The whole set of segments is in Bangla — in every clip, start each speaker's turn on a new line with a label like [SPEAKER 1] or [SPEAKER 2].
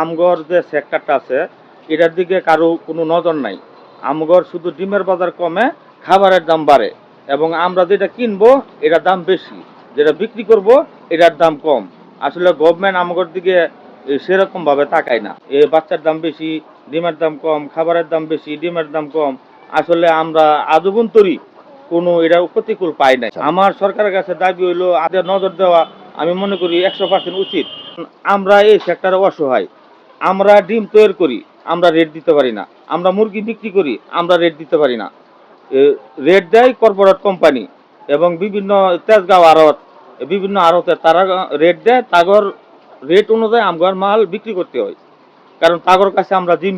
[SPEAKER 1] আমগর যে সেক্টরটা আছে এটার দিকে কারও কোনো নজর নাই। আমগর শুধু ডিমের বাজার কমে খাবারের দাম বাড়ে এবং আমরা যেটা কিনবো এটার দাম বেশি। যেটা বিক্রি করব এটার দাম কম। আসলে গভর্নমেন্ট আমগর দিকে এ, সেরকম ভাবে তাকায় না। এ বাচ্চার দাম বেশি ডিমের দাম কম খাবারের দাম বেশি ডিমের দাম কম। আসলে আমরা আজীবন্তরই কোনো এটা প্রতিকূল পাই নাই। আমার সরকারের কাছে দাবি হইল আগে নজর দেওয়া আমি মনে করি একশো পার্সেন্ট উচিত। আমরা এই সেক্টরে অসহায়। আমরা ডিম তৈরি করি, আমরা রেট দিতে পারি না। আমরা মুরগি বিক্রি করি, আমরা রেট দিতে পারি না। রেট দেয় কর্পোরেট কোম্পানি এবং বিভিন্ন তেজগাঁও আড়ত, বিভিন্ন আড়তে তারা রেট দেয়, তাগর রেট অনুযায়ী আমগর মাল বিক্রি করতে হয়। কারণ তাগর কাছে আমরা ডিম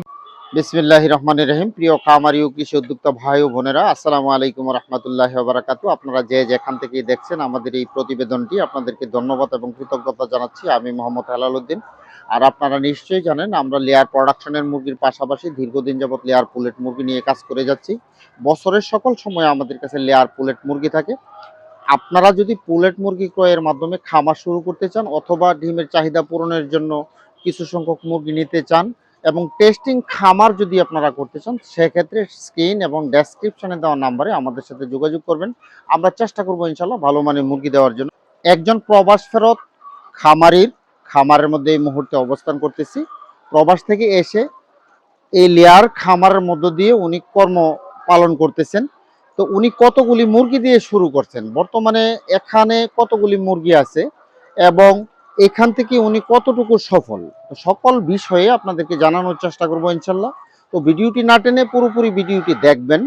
[SPEAKER 2] বিসমিল্লাহ রহমান রহিম। প্রিয় খামারি ও কৃষি উদ্যোক্তা ভাই ও বোনেরা, আসসালামু আলাইকুম রহমতুল্লাহ বারাকাতু আপনারা যে যেখান থেকেই দেখছেন আমাদের এই প্রতিবেদনটি, আপনাদেরকে ধন্যবাদ এবং কৃতজ্ঞতা জানাচ্ছি। আমি মোহাম্মদ হেলাল উদ্দিন। আর আপনারা নিশ্চয়ই জানেন, আমরা লেয়ার প্রোডাকশনের মুরগির পাশাপাশি দীর্ঘদিন যাবৎ লেয়ার পুলেট মুরগি নিয়ে কাজ করে যাচ্ছি। বছরের সকল সময় আমাদের কাছে লেয়ার পুলেট মুরগি থাকে। আপনারা যদি পুলেট মুরগি ক্রয়ের মাধ্যমে খামার শুরু করতে চান অথবা ডিমের চাহিদা পূরণের জন্য কিছু সংখ্যক মুরগি নিতে চান এবং টেস্টিং খামার যদি আপনারা করতে চান, সেক্ষেত্রে স্ক্রিন এবং ডেসক্রিপশনে দেওয়া নাম্বারে আমাদের সাথে যোগাযোগ করবেন। আমরা চেষ্টা করব ইনশাল্লাহ ভালো মানের মুরগি দেওয়ার জন্য। একজন প্রবাস ফেরত, খামারির, খামারের মধ্যে এই মুহূর্তে অবস্থান করতেছি। প্রবাস থেকে এসে এই লেয়ার খামারের মধ্য দিয়ে উনি কর্ম পালন করতেছেন। তো উনি কতগুলি মুরগি দিয়ে শুরু করছেন? বর্তমানে এখানে কতগুলি মুরগি আছে? এবং এখান থেকে উনি কতটুকু সফল? সকল বিষয়ে আপনাদেরকে জানানোর চেষ্টা করব ইনশাল্লাহ। তো ভিডিওটি না টেনে পুরোপুরি ভিডিওটি দেখবেন।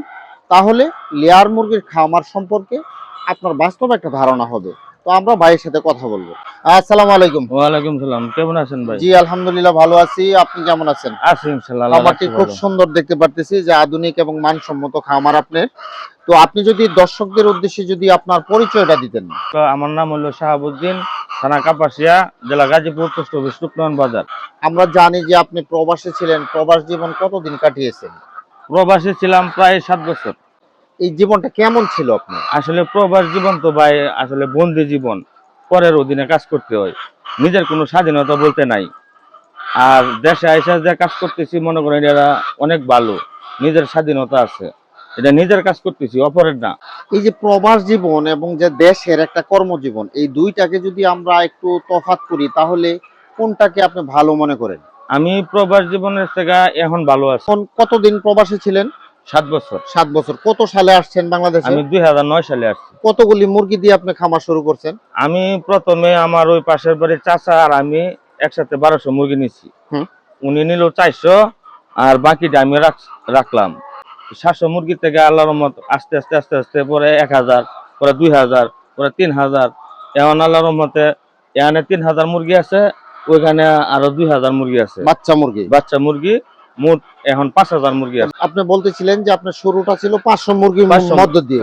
[SPEAKER 2] তাহলে লেয়ার মুরগির খামার সম্পর্কে আপনার বাস্তব একটা ধারণা হবে। তো আমরা ভাইয়ের সাথে কথা বলব। আসসালামু আলাইকুম।
[SPEAKER 1] ওয়ালাইকুম সালাম। কেমন আছেন ভাই?
[SPEAKER 2] জি আলহামদুলিল্লাহ ভালো আছি। আপনি কেমন আছেন?
[SPEAKER 1] আছি ইনশাল্লাহ
[SPEAKER 2] খামারটি খুব সুন্দর দেখতে পারতেছি যে আধুনিক এবং মানসম্মত খামার আপনার। তো আপনি যদি দর্শকদের উদ্দেশ্যে যদি আপনার পরিচয়টা দিতেন।
[SPEAKER 1] তো আমার নাম হলো শাহাবুদ্দিন থানা কাপাসিয়া জেলা গাজীপুর পোস্ট অফিস টুকনন বাজার।
[SPEAKER 2] আমরা জানি যে আপনি প্রবাসে ছিলেন। প্রবাস জীবন কতদিন কাটিয়েছেন?
[SPEAKER 1] প্রবাসী ছিলাম প্রায় সাত বছর।
[SPEAKER 2] এই জীবনটা কেমন ছিল আপনার?
[SPEAKER 1] আসলে প্রবাস জীবন তো ভাই আসলে বন্দি জীবন। পরের অধীনে কাজ করতে হয়। নিজের কোনো স্বাধীনতা বলতে নাই। আর দেশে আইসা যে কাজ করতেছি মনে করেন এটা অনেক ভালো। নিজের স্বাধীনতা আছে। এটা নিজের কাজ করতেছি অপরের না।
[SPEAKER 2] এই যে প্রবাস জীবন এবং যে দেশের একটা কর্মজীবন এই দুইটাকে যদি আমরা একটু তফাৎ করি তাহলে কোনটাকে আপনি ভালো মনে করেন?
[SPEAKER 1] আমি প্রবাস জীবনের থেকে এখন ভালো আছি।
[SPEAKER 2] কতদিন প্রবাসে ছিলেন?
[SPEAKER 1] সাত বছর।
[SPEAKER 2] সাত বছর। কত সালে আসছেন বাংলাদেশে?
[SPEAKER 1] আমি দুই হাজার নয় সালে আসছি।
[SPEAKER 2] কতগুলি মুরগি দিয়ে আপনি খামার শুরু করছেন?
[SPEAKER 1] আমি প্রথমে আমার ওই পাশের বাড়ির চাচা আর আমি একসাথে বারোশো মুরগি নিচ্ছি উনি নিল চারশো আর বাকিটা আমি রাখ- রাখলাম। সাতশো মুরগি থেকে আল্লাহর রহমত আস্তে আস্তে আস্তে আস্তে পরে এক হাজার পরে দুই হাজার পরে তিন হাজার। এখন আল্লাহর রহমতে এখানে তিন হাজার মুরগি আছে ওইখানে আরও দুই হাজার মুরগি আছে।
[SPEAKER 2] বাচ্চা মুরগি?
[SPEAKER 1] বাচ্চা মুরগি মোট এখন পাঁচ হাজার মুরগি আছে।
[SPEAKER 2] আপনি বলতেছিলেন যে আপনার শুরুটা ছিল পাঁচশো মুরগির মধ্য দিয়ে।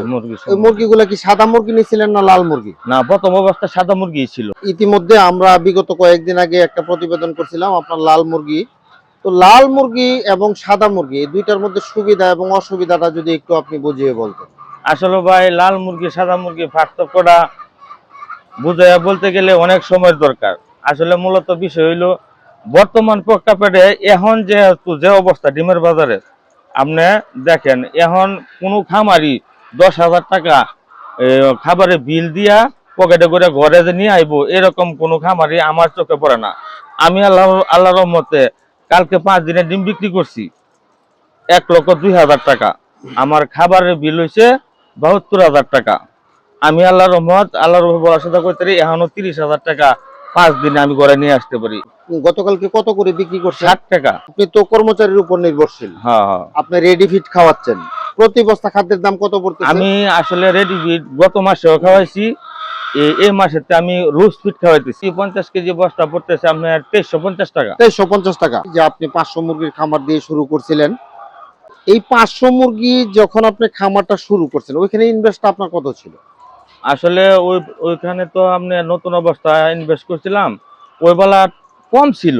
[SPEAKER 2] ওই মুরগিগুলো কি সাদা মুরগি নিয়েছিলেন না লাল মুরগি?
[SPEAKER 1] না প্রথম অবস্থায় সাদা মুরগি ছিল।
[SPEAKER 2] ইতিমধ্যে আমরা বিগত কয়েকদিন আগে একটা প্রতিবেদন করছিলাম আপনার লাল মুরগি। তো লাল মুরগি এবং সাদা মুরগি এই দুইটার মধ্যে সুবিধা এবং অসুবিধাটা যদি একটু আপনি বুঝিয়ে বলতেন।
[SPEAKER 1] আসলে ভাই লাল মুরগি সাদা মুরগি পার্থক্যটা বুঝাইয়া বলতে গেলে অনেক সময়ের দরকার। আসলে মূলত বিষয় হইল বর্তমান প্রেক্ষাপটে এখন যে যে অবস্থা ডিমের বাজারে, আপনি দেখেন, এখন কোনো খামারি দশ হাজার টাকা খাবারে বিল দিয়া পকেটে করে ঘরে যে নিয়ে আইবো, এরকম কোনো খামারি আমার চোখে পড়ে না। আমি আল্লাহ আল্লাহ রহমতে কালকে পাঁচ দিনে ডিম বিক্রি করছি, এক লক্ষ দুই হাজার টাকা। আমার খাবারের বিল হয়েছে বাহাত্তর হাজার টাকা। আমি আল্লাহ রহমত আল্লাহ রহমত বলার সাথে করতে এখনও তিরিশ হাজার টাকা পাঁচ দিনে আমি ঘরে নিয়ে আসতে পারি।
[SPEAKER 2] গতকালকে কত করে বিক্রি করছেন?
[SPEAKER 1] ষাট টাকা।
[SPEAKER 2] আপনি তো কর্মচারীর উপর নির্ভরশীল।
[SPEAKER 1] হ্যাঁ হ্যাঁ।
[SPEAKER 2] আপনি রেডি ফিট খাওয়াচ্ছেন। প্রতি বস্তা খাদ্যের দাম কত পড়তেছে?
[SPEAKER 1] আমি আসলে রেডি ফিট গত মাসেও খাওয়াইছি। এই মাসেতে আমি রোজ ফিট খাওয়াইতেছি। পঞ্চাশ কেজি বস্তা পড়তেছে আপনার তেইশশো পঞ্চাশ টাকা।
[SPEAKER 2] তেইশশো পঞ্চাশ টাকা। যে আপনি পাঁচশো মুরগির খামার দিয়ে শুরু করছিলেন এই পাঁচশো মুরগি যখন আপনি খামারটা শুরু করছেন ওইখানে ইনভেস্ট আপনার কত ছিল?
[SPEAKER 1] আসলে ওই ওইখানে তো আপনি নতুন অবস্থায় ইনভেস্ট করছিলাম ওই বেলা কম ছিল।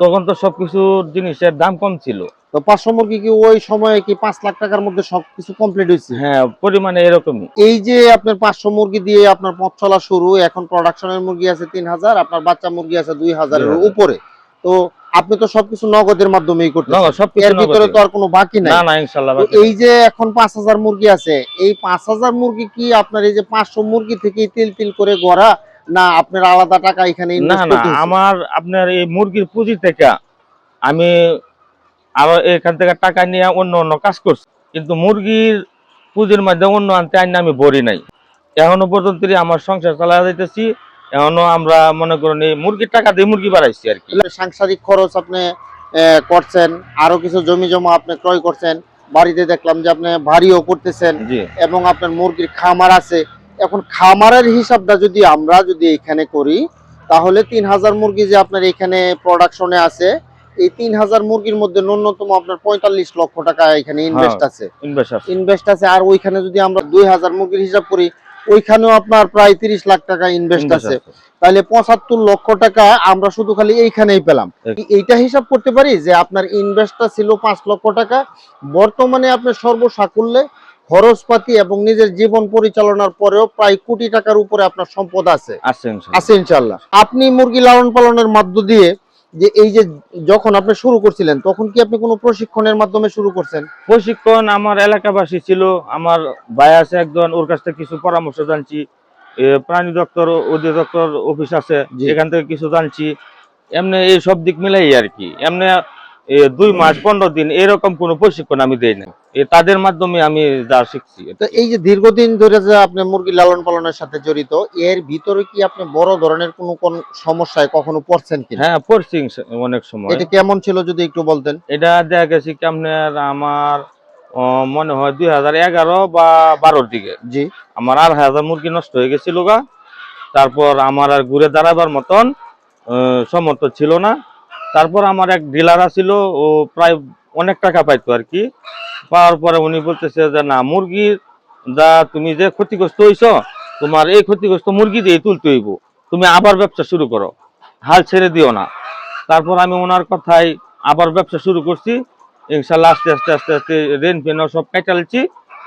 [SPEAKER 1] তখন তো সবকিছু জিনিসের দাম কম ছিল।
[SPEAKER 2] তো পাঁচশো মুরগি কি ওই সময়ে কি পাঁচ লাখ টাকার মধ্যে সবকিছু কমপ্লিট হয়েছে?
[SPEAKER 1] হ্যাঁ পরিমাণে এরকমই।
[SPEAKER 2] এই যে আপনার পাঁচশো মুরগি দিয়ে আপনার পথ চলা শুরু এখন প্রোডাকশনের মুরগি আছে তিন হাজার আপনার বাচ্চা মুরগি আছে দুই হাজারের উপরে। তো আপনি তো সবকিছু নগদের মাধ্যমেই করতেছেন। এর ভিতরে তো আর কোনো বাকি নাই।
[SPEAKER 1] না না ইনশাল্লাহ
[SPEAKER 2] এই যে এখন পাঁচ হাজার মুরগি আছে এই পাঁচ হাজার মুরগি কি আপনার এই যে পাঁচশো মুরগি থেকে তিল তিল করে গড়া না আপনার আলাদা টাকা এখানে
[SPEAKER 1] না না আমার আপনার এই মুরগির পুঁজি থেকে আমি আবার এখান থেকে টাকা নিয়ে অন্য অন্য কাজ করছি। কিন্তু মুরগির পুঁজির মধ্যে অন্য আনতে আইন আমি ভরি নাই। এখনও পর্যন্ত আমার সংসার চালা যাইতেছি এখনও আমরা মনে করেন এই মুরগির টাকা দিয়ে মুরগি বাড়াইছি আর কি।
[SPEAKER 2] সাংসারিক খরচ আপনি করছেন আরও কিছু জমি জমা আপনি ক্রয় করছেন বাড়িতে দেখলাম যে আপনি ভারীও করতেছেন এবং আপনার মুরগির খামার আছে। এখন খামারের হিসাবটা যদি আমরা যদি এখানে করি তাহলে তিন হাজার মুরগি যে আপনার এখানে প্রোডাকশনে আছে এই তিন হাজার মুরগির মধ্যে ন্যূনতম আপনার পঁয়তাল্লিশ লক্ষ টাকা এখানে ইনভেস্ট আছে।
[SPEAKER 1] ইনভেস্ট আছে
[SPEAKER 2] আর ওইখানে যদি আমরা দুই হাজার মুরগির হিসাব করি ওইখানেও আপনার প্রায় তিরিশ লাখ টাকা ইনভেস্ট আছে। তাহলে পঁচাত্তর লক্ষ টাকা আমরা শুধু খালি এইখানেই পেলাম।
[SPEAKER 1] এই-
[SPEAKER 2] এই- এইটা হিসাব করতে পারি যে আপনার ইনভেস্টটা ছিল পাঁচ লক্ষ টাকা। বর্তমানে আপনার সর্বসাকুল্যে খরচপাতি এবং নিজের জীবন পরিচালনার পরেও প্রায় কোটি টাকার উপরে আপনার সম্পদ আছে।
[SPEAKER 1] আছে ইনশাল্লাহ।
[SPEAKER 2] আপনি মুরগি লালন পালনের মধ্য দিয়ে যে এই যে যখন আপনি শুরু করছিলেন তখন কি আপনি কোনো প্রশিক্ষণের মাধ্যমে শুরু করছেন?
[SPEAKER 1] প্রশিক্ষণ আমার এলাকাবাসী ছিল আমার ভাই আছে একজন ওর কাছ থেকে কিছু পরামর্শ জানছি। প্রাণী দপ্তর অধিদপ্তর অফিস আছে
[SPEAKER 2] যেখান
[SPEAKER 1] এখান থেকে কিছু জানছি। এমনি এই সব দিক মিলাই আর কি। এমনি দুই মাস পনেরো দিন এরকম কোনো প্রশিক্ষণ আমি দেই না তাদের মাধ্যমে আমি যা শিখছি।
[SPEAKER 2] তো এই যে দীর্ঘদিন ধরে যে আপনি মুরগি লালন পালনের সাথে জড়িত এর ভিতরে কি আপনি বড় ধরনের কোনো কোন সমস্যায় কখনো পড়ছেন কিনা?
[SPEAKER 1] হ্যাঁ পড়ছি অনেক সময়।
[SPEAKER 2] এটা কেমন ছিল যদি একটু বলতেন?
[SPEAKER 1] এটা দেখা গেছে কি আপনার আমার মনে হয় দুই হাজার এগারো বা বারোর দিকে।
[SPEAKER 2] জি।
[SPEAKER 1] আমার আর হাজার মুরগি নষ্ট হয়ে গেছিল গা। তারপর আমার আর ঘুরে দাঁড়াবার মতন সমর্থ ছিল না। তারপর আমার এক ডিলার আছিল ও প্রায় অনেক টাকা পাইতো আর কি। পাওয়ার পরে উনি বলতেছে যে, না মুরগির যা তুমি যে ক্ষতিগ্রস্ত হইছ, তোমার এই ক্ষতিগ্রস্ত মুরগি দিয়ে তুলতে হইব। তুমি আবার ব্যবসা শুরু করো, হাল ছেড়ে দিও না। তারপর আমি ওনার কথায় আবার ব্যবসা শুরু করছি। ইনশাল্লাহ আস্তে আস্তে আস্তে আস্তে, রেন পেন সব কাটালছি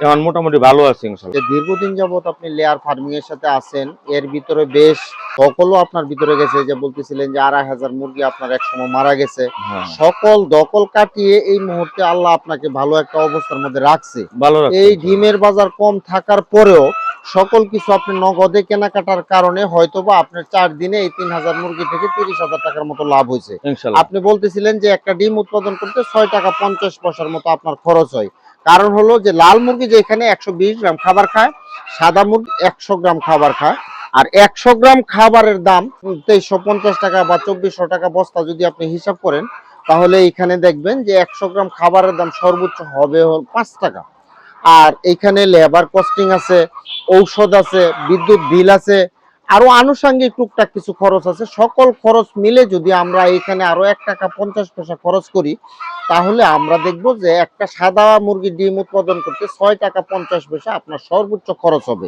[SPEAKER 1] এখন মোটামুটি ভালো আছে
[SPEAKER 2] দীর্ঘদিন যাবত আপনি লেয়ার ফার্মিং এর সাথে আছেন এর ভিতরে বেশ সকলও আপনার ভিতরে গেছে যে বলতেছিলেন যে আড়াই হাজার মুরগি আপনার একসময় মারা গেছে।
[SPEAKER 1] হ্যাঁ।
[SPEAKER 2] সকল দখল কাটিয়ে এই মুহূর্তে আল্লাহ আপনাকে ভালো একটা অবস্থার মধ্যে রাখছে।
[SPEAKER 1] ভালো
[SPEAKER 2] এই ডিমের বাজার কম থাকার পরেও সকল কিছু আপনি নগদে কেনাকাটার কারণে হয়তোবা আপনার চার দিনে এই তিন হাজার মুরগি থেকে তিরিশ হাজার টাকার মতো লাভ হয়েছে। আপনি বলতেছিলেন যে একটা ডিম উৎপাদন করতে ছয় টাকা পঞ্চাশ পয়সার মতো আপনার খরচ হয়। কারণ হলো যে লাল মুরগি যেখানে একশো বিশ গ্রাম খাবার খায়, সাদা মুরগি একশো গ্রাম খাবার খায়। আর একশো গ্রাম খাবারের দাম তেইশশো পঞ্চাশ টাকা বা চব্বিশশো টাকা বস্তা যদি আপনি হিসাব করেন, তাহলে এখানে দেখবেন যে একশো গ্রাম খাবারের দাম সর্বোচ্চ হবে হল পাঁচ টাকা। আর এখানে লেবার কস্টিং আছে, ঔষধ আছে, বিদ্যুৎ বিল আছে আরও আনুষঙ্গিক টুকটাক কিছু খরচ আছে। সকল খরচ মিলে যদি আমরা এখানে আরও এক টাকা পঞ্চাশ পয়সা খরচ করি, তাহলে আমরা দেখব যে একটা সাদা মুরগির ডিম উৎপাদন করতে ছয় টাকা পঞ্চাশ পয়সা আপনার সর্বোচ্চ খরচ হবে।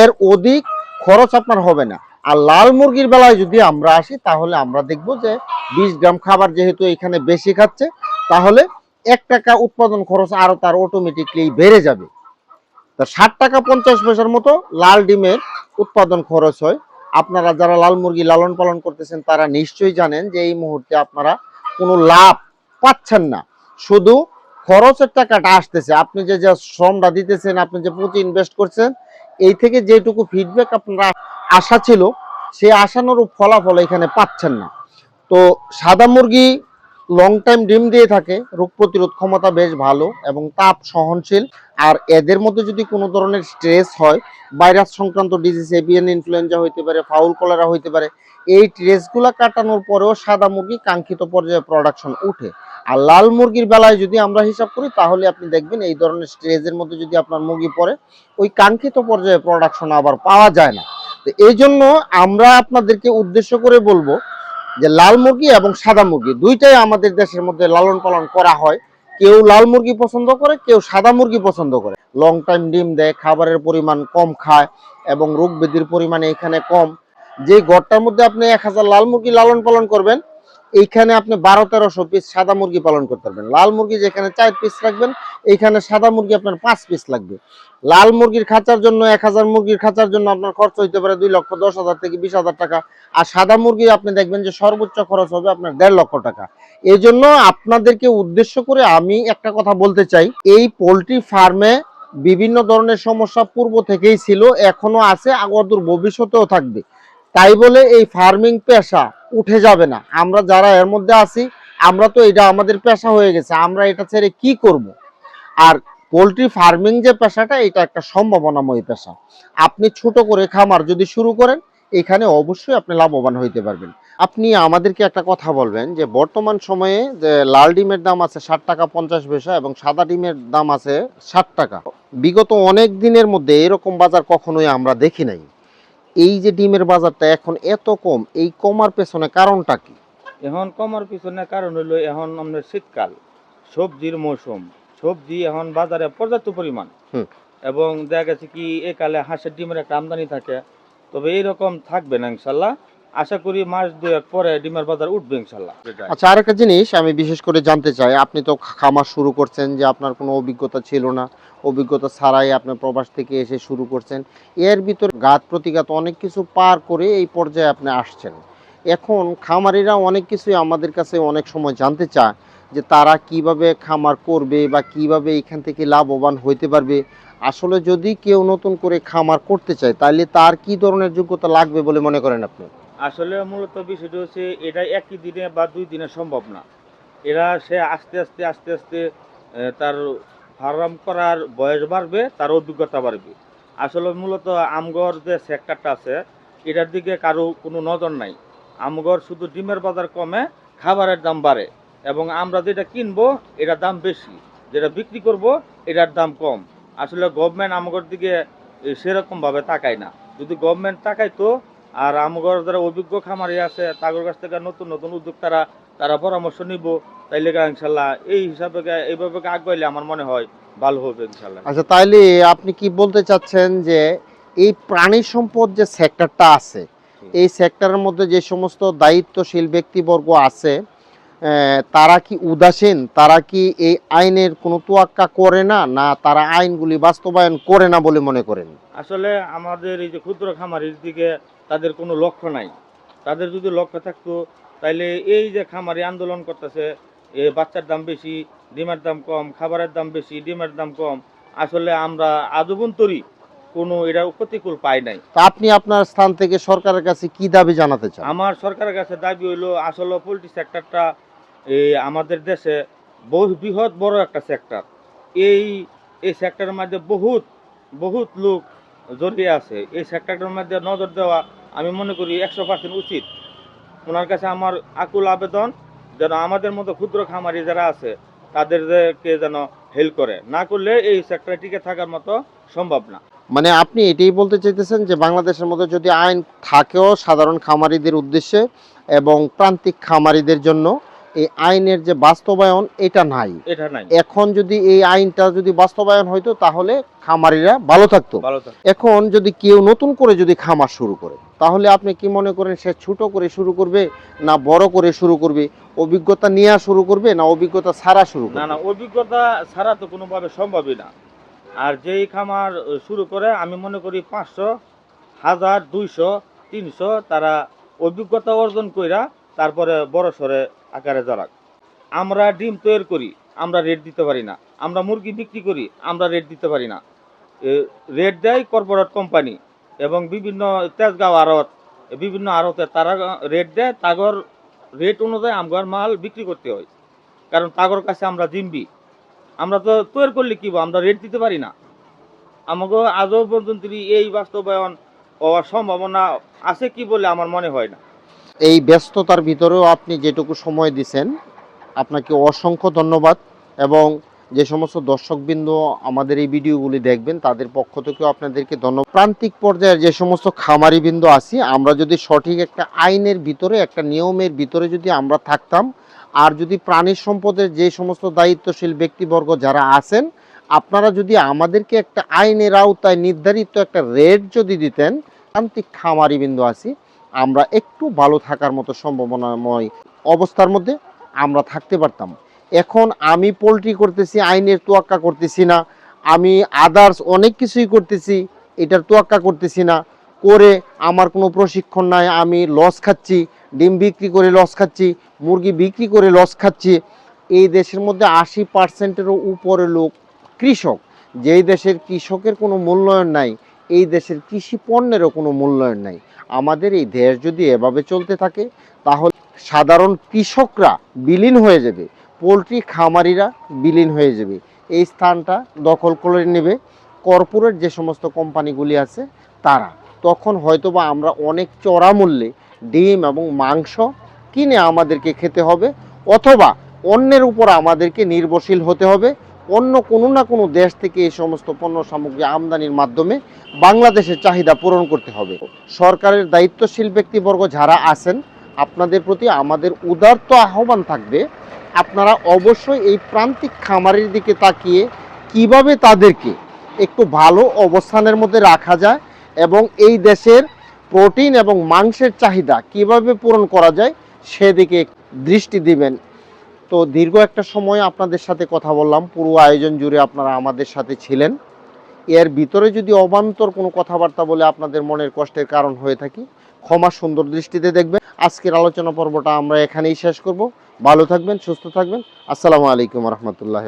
[SPEAKER 2] এর অধিক খরচ আপনার হবে না। আর লাল মুরগির বেলায় যদি আমরা আসি, তাহলে আমরা দেখব যে বিশ গ্রাম খাবার যেহেতু এখানে বেশি খাচ্ছে, তাহলে এক টাকা উৎপাদন খরচ আরও তার অটোমেটিকলি বেড়ে যাবে। তা ষাট টাকা পঞ্চাশ পয়সার মতো লাল ডিমের উৎপাদন খরচ হয়। আপনারা যারা লাল মুরগি লালন পালন করতেছেন, তারা নিশ্চয়ই জানেন যে এই মুহূর্তে আপনারা কোনো লাভ পাচ্ছেন না। শুধু খরচের টাকাটা আসতেছে। আপনি যে যা শ্রমটা দিতেছেন, আপনি যে পুঁজি ইনভেস্ট করছেন, এই থেকে যেটুকু ফিডব্যাক আপনারা আশা ছিল, সে আশানুরূপ ফলাফল এখানে পাচ্ছেন না। তো সাদা মুরগি লং টাইম ডিম দিয়ে থাকে, রোগ প্রতিরোধ ক্ষমতা বেশ ভালো এবং তাপ সহনশীল। আর এদের মধ্যে যদি কোনো ধরনের স্ট্রেস হয় ভাইরাস সংক্রান্ত ডিজিজ এভিয়ান ইনফ্লুয়েঞ্জা হইতে পারে ফাউল কলেরা হইতে পারে, এই ট্রেসগুলা কাটানোর পরেও সাদা মুরগি কাঙ্ক্ষিত পর্যায়ে প্রোডাকশন উঠে। আর লাল মুরগির বেলায় যদি আমরা হিসাব করি, তাহলে আপনি দেখবেন এই ধরনের স্ট্রেসের মধ্যে যদি আপনার মুরগি পড়ে, ওই কাঙ্ক্ষিত পর্যায়ে প্রোডাকশন আবার পাওয়া যায় না। তো এই জন্য আমরা আপনাদেরকে উদ্দেশ্য করে বলব যে লাল মুরগি এবং সাদা মুরগি, দুইটাই আমাদের দেশের মধ্যে লালন পালন করা হয়। কেউ লাল মুরগি পছন্দ করে, কেউ সাদা মুরগি পছন্দ করে। লং টাইম ডিম দেয়, খাবারের পরিমাণ কম খায় এবং রোগ ব্যাধির পরিমাণ এখানে কম। যে গড়টার মধ্যে আপনি এক হাজার লাল মুরগি লালন পালন করবেন এইখানে আপনি বারো তেরোশো পিস সাদা মুরগি পালন করতে পারবেন। লাল মুরগি যেখানে চার পিস রাখবেন, এইখানে সাদা মুরগি আপনার পাঁচ পিস লাগবে। লাল মুরগির খাঁচার জন্য এক হাজার, মুরগির খাঁচার জন্য আপনার খরচ হইতে পারে দুই লক্ষ, দশ হাজার থেকে বিশ হাজার টাকা। আর সাদা মুরগি আপনি দেখবেন যে সর্বোচ্চ খরচ হবে আপনার দেড় লক্ষ টাকা। এই জন্য আপনাদেরকে উদ্দেশ্য করে আমি একটা কথা বলতে চাই। এই পোলট্রি ফার্মে বিভিন্ন ধরনের সমস্যা পূর্ব থেকেই ছিল, এখনও আছে অদূর ভবিষ্যতেও থাকবে। তাই বলে এই ফার্মিং পেশা উঠে যাবে না। আমরা যারা এর মধ্যে আছি, আমরা তো এটা আমাদের পেশা হয়ে গেছে। আমরা এটা ছেড়ে কি করব? আর পোলট্রি ফার্মিং যে পেশাটা, এটা একটা সম্ভাবনাময় পেশা। আপনি ছোট করে খামার যদি শুরু করেন, এখানে অবশ্যই আপনি লাভবান হইতে পারবেন। আপনি আমাদেরকে একটা কথা বলবেন যে, বর্তমান সময়ে যে লাল ডিমের দাম আছে ষাট টাকা পঞ্চাশ পয়সা এবং সাদা ডিমের দাম আছে ষাট টাকা। বিগত অনেক দিনের মধ্যে এরকম বাজার কখনোই আমরা দেখি নাই। এই যে ডিমের বাজারটা এখন এত কম এই কমার পেছনে কারণটা কি?
[SPEAKER 1] এখন কমার পিছনে কারণ হলো এখন আমাদের শীতকাল সবজির মৌসুম সবজি এখন বাজারে পর্যাপ্ত পরিমাণ। এবং দেখা গেছে কি এ কালে হাঁসের ডিমের একটা আমদানি থাকে তবে এইরকম থাকবে না ইনশাল্লাহ। আশা করি মাস দুয়েক পরে ডিমের বাজার উঠবে ইনশাল্লাহ।
[SPEAKER 2] আচ্ছা আরেকটা জিনিস আমি বিশেষ করে জানতে চাই আপনি তো খামার শুরু করছেন যে আপনার কোনো অভিজ্ঞতা ছিল না। অভিজ্ঞতা ছাড়াই আপনি প্রবাস থেকে এসে শুরু করছেন। এর ভিতর গাত প্রতিঘাত অনেক কিছু পার করে এই পর্যায়ে আপনি আসছেন। এখন খামারিরা অনেক কিছুই আমাদের কাছে অনেক সময় জানতে চায় যে তারা কীভাবে খামার করবে বা কীভাবে এখান থেকে লাভবান হইতে পারবে। আসলে যদি কেউ নতুন করে খামার করতে চায় তাহলে তার কি ধরনের যোগ্যতা লাগবে বলে মনে করেন আপনি?
[SPEAKER 1] আসলে মূলত বিষয়টা হচ্ছে এটা একই দিনে বা দুই দিনে সম্ভব না। এরা সে আস্তে আস্তে আস্তে আস্তে তার ফার্ম করার বয়স বাড়বে, তার অভিজ্ঞতা বাড়বে। আসলে মূলত আমগর যে সেক্টরটা আছে, এটার দিকে কারও কোনো নজর নাই। আমগর শুধু ডিমের বাজার কমে, খাবারের দাম বাড়ে। এবং আমরা যেটা কিনবো, এটার দাম বেশি। যেটা বিক্রি করব, এটার দাম কম। আসলে গভর্নমেন্ট আমগর দিকে সেরকমভাবে তাকায় না। যদি গভর্নমেন্ট তাকায় তো আর আমগর যারা অভিজ্ঞ খামারি আছে, তাদের কাছ থেকে নতুন নতুন উদ্যোক্তারা তারা পরামর্শ নিব তাইলে ইনশাল্লাহ এই হিসাবে এইভাবে আগাইলে আমার মনে হয় ভালো হবে ইনশাল্লাহ।
[SPEAKER 2] আচ্ছা তাইলে আপনি কি বলতে চাচ্ছেন যে এই প্রাণী সম্পদ যে সেক্টরটা আছে এই সেক্টরের মধ্যে যে সমস্ত দায়িত্বশীল ব্যক্তিবর্গ আছে তারা কি উদাসীন? তারা কি এই আইনের কোনো তোয়াক্কা করে না? না তারা আইনগুলি বাস্তবায়ন করে না বলে মনে করেন?
[SPEAKER 1] আসলে আমাদের এই যে ক্ষুদ্র খামারির দিকে তাদের কোনো লক্ষ্য নাই। তাদের যদি লক্ষ্য থাকতো তাইলে এই যে খামারি আন্দোলন করতেছে এ বাচ্চার দাম বেশি ডিমের দাম কম খাবারের দাম বেশি ডিমের দাম কম আসলে আমরা আজীবন্তরই কোনো এটা প্রতিকূল পাই নাই।
[SPEAKER 2] তা আপনি আপনার স্থান থেকে সরকারের কাছে কি দাবি জানাতে চান?
[SPEAKER 1] আমার সরকারের কাছে দাবি হইল আসলে পোলট্রি সেক্টরটা এই আমাদের দেশে বহু বৃহৎ বড় একটা সেক্টর। এই এই সেক্টরের মধ্যে বহুত বহুত লোক জড়িয়ে আছে। এই সেক্টরটার মধ্যে নজর দেওয়া আমি মনে করি একশো পার্সেন্ট উচিত। ওনার কাছে আমার আকুল আবেদন যেন আমাদের মতো ক্ষুদ্র খামারি যারা আছে, তাদেরকে যেন হেল্প করে। না করলে এই সেক্টরে টিকে থাকার মতো সম্ভব না।
[SPEAKER 2] মানে আপনি এটাই বলতে চাইতেছেন যে বাংলাদেশের মধ্যে যদি আইন থাকেও সাধারণ খামারিদের উদ্দেশ্যে এবং প্রান্তিক খামারিদের জন্য এই আইনের যে বাস্তবায়ন এটা নাই।
[SPEAKER 1] এটা নাই।
[SPEAKER 2] এখন যদি এই আইনটা যদি বাস্তবায়ন হইতো তাহলে খামারিরা ভালো থাকতো। এখন যদি কেউ নতুন করে যদি খামার শুরু করে তাহলে আপনি কি মনে করেন সে ছোট করে শুরু করবে না বড় করে শুরু করবে? অভিজ্ঞতা নিয়ে শুরু করবে না অভিজ্ঞতা ছাড়া শুরু
[SPEAKER 1] না
[SPEAKER 2] করবে?
[SPEAKER 1] না অভিজ্ঞতা ছাড়া তো কোনোভাবে সম্ভবই না। আর যেই খামার শুরু করে আমি মনে করি পাঁচশো হাজার দুইশো তিনশো তারা অভিজ্ঞতা অর্জন কইরা তারপরে বড় সড়ে আকারে জড়াক। আমরা ডিম তৈরি করি, আমরা রেট দিতে পারি না। আমরা মুরগি বিক্রি করি, আমরা রেট দিতে পারি না। রেট দেয় কর্পোরেট কোম্পানি এবং বিভিন্ন তেজগাঁও আড়ত, বিভিন্ন আড়তে তারা রেট দেয়, তাগর রেট অনুযায়ী আমগর মাল বিক্রি করতে হয়। কারণ তাগর কাছে আমরা জিম্বি। আমরা তো তৈরি করলে কি? আমরা রেট দিতে পারি না। আমাকে আজও পর্যন্ত এই বাস্তবায়ন হওয়ার সম্ভাবনা আছে কি বলে আমার মনে হয় না।
[SPEAKER 2] এই ব্যস্ততার ভিতরেও আপনি যেটুকু সময় দিছেন, আপনাকে অসংখ্য ধন্যবাদ এবং যে সমস্ত দর্শকবৃন্দ আমাদের এই ভিডিওগুলি দেখবেন, তাদের পক্ষ থেকেও আপনাদেরকে ধন্যবাদ। প্রান্তিক পর্যায়ের যে সমস্ত খামারিবৃন্দ আছি, আমরা যদি সঠিক একটা আইনের ভিতরে, একটা নিয়মের ভিতরে যদি আমরা থাকতাম, আর যদি প্রাণী সম্পদের যে সমস্ত দায়িত্বশীল ব্যক্তিবর্গ যারা আছেন, আপনারা যদি আমাদেরকে একটা আইনের আওতায় নির্ধারিত একটা রেট যদি দিতেন, প্রান্তিক খামারিবৃন্দ আছি আমরা একটু ভালো থাকার মতো সম্ভাবনাময় অবস্থার মধ্যে আমরা থাকতে পারতাম। এখন আমি পোলট্রি করতেছি, আইনের তোয়াক্কা করতেছি না। আমি আদার্স অনেক কিছুই করতেছি, এটার তোয়াক্কা করতেছি না। করে আমার কোনো প্রশিক্ষণ নাই, আমি লস খাচ্ছি, ডিম বিক্রি করে লস খাচ্ছি, মুরগি বিক্রি করে লস খাচ্ছি। এই দেশের মধ্যে আশি পার্সেন্টেরও উপরে লোক কৃষক। যেই দেশের কৃষকের কোনো মূল্যায়ন নাই, এই দেশের কৃষি পণ্যেরও কোনো মূল্যায়ন নাই। আমাদের এই দেশ যদি এভাবে চলতে থাকে, তাহলে সাধারণ কৃষকরা বিলীন হয়ে যাবে, পোলট্রি খামারিরা বিলীন হয়ে যাবে। এই স্থানটা দখল করে নেবে কর্পোরেট যে সমস্ত কোম্পানিগুলি আছে তারা। তখন হয়তোবা আমরা অনেক চড়া মূল্যে ডিম এবং মাংস কিনে আমাদেরকে খেতে হবে, অথবা অন্যের উপর আমাদেরকে নির্ভরশীল হতে হবে। অন্য কোনো না কোনো দেশ থেকে এই সমস্ত পণ্য সামগ্রী আমদানির মাধ্যমে বাংলাদেশের চাহিদা পূরণ করতে হবে। সরকারের দায়িত্বশীল ব্যক্তিবর্গ যারা আছেন, আপনাদের প্রতি আমাদের উদারত আহ্বান থাকবে, আপনারা অবশ্যই এই প্রান্তিক খামারের দিকে তাকিয়ে কীভাবে তাদেরকে একটু ভালো অবস্থানের মধ্যে রাখা যায় এবং এই দেশের প্রোটিন এবং মাংসের চাহিদা কীভাবে পূরণ করা যায়, সেদিকে দৃষ্টি দিবেন তো দীর্ঘ একটা সময় আপনাদের সাথে কথা বললাম। পুরো আয়োজন জুড়ে আপনারা আমাদের সাথে ছিলেন। এর ভিতরে যদি অবান্তর কোনো কথাবার্তা বলে আপনাদের মনের কষ্টের কারণ হয়ে থাকি, ক্ষমা সুন্দর দৃষ্টিতে দেখবেন। আজকের আলোচনা পর্বটা আমরা এখানেই শেষ করব। ভালো থাকবেন, সুস্থ থাকবেন। আসসালামু আলাইকুম রহমতুল্লাহ